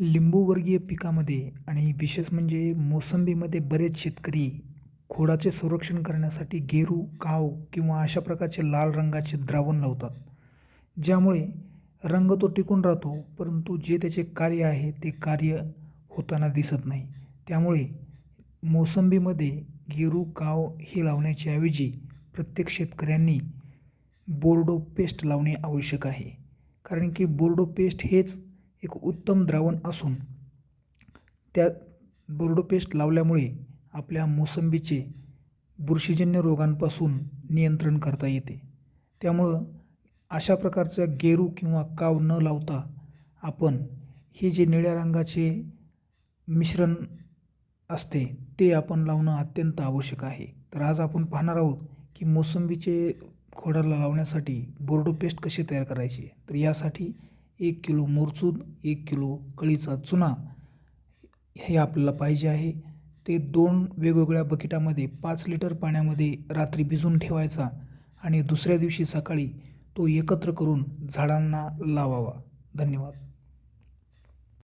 लिंबूवर्गीय पिकामध्ये आणि विशेष म्हणजे मोसंबीमध्ये बरेच शेतकरी खोडाचे संरक्षण करण्यासाठी गेरू काव किंवा अशा प्रकारचे लाल रंगाचे द्रावण लावतात ज्यामुळे रंग तो टिकून राहतो परंतु जे त्याचे कार्य आहे ते कार्य होताना दिसत नाही. त्यामुळे मोसंबीमध्ये गेरू काव हे लावण्याच्या ऐवजी प्रत्येक शेतकऱ्यांनी बोर्डो पेस्ट लावणे आवश्यक आहे कारण की बोर्डो पेस्ट हेच एक उत्तम द्रावण असून त्या बोर्डो पेस्ट लावल्यामुळे आपल्या मोसंबीचे बुरशीजन्य रोगांपासून नियंत्रण करता येते. त्यामुळं अशा प्रकारचं गेरू किंवा काव न लावता आपण हे जे निळ्या रंगाचे मिश्रण असते ते आपण लावणं अत्यंत आवश्यक आहे. तर आज आपण पाहणार आहोत की मोसंबीचे खोडाला लावण्यासाठी बोर्डो पेस्ट कशी तयार करायची तर यासाठी एक किलो मोरचूद एक किलो कळीचा चुना हे आपल्याला पाहिजे आहे. ते दोन वेगवेगळ्या बकेटामध्ये पाच लिटर पाण्यामध्ये रात्री भिजवून ठेवायचा आणि दुसऱ्या दिवशी सकाळी तो एकत्र करून झाडांना लावावा. धन्यवाद.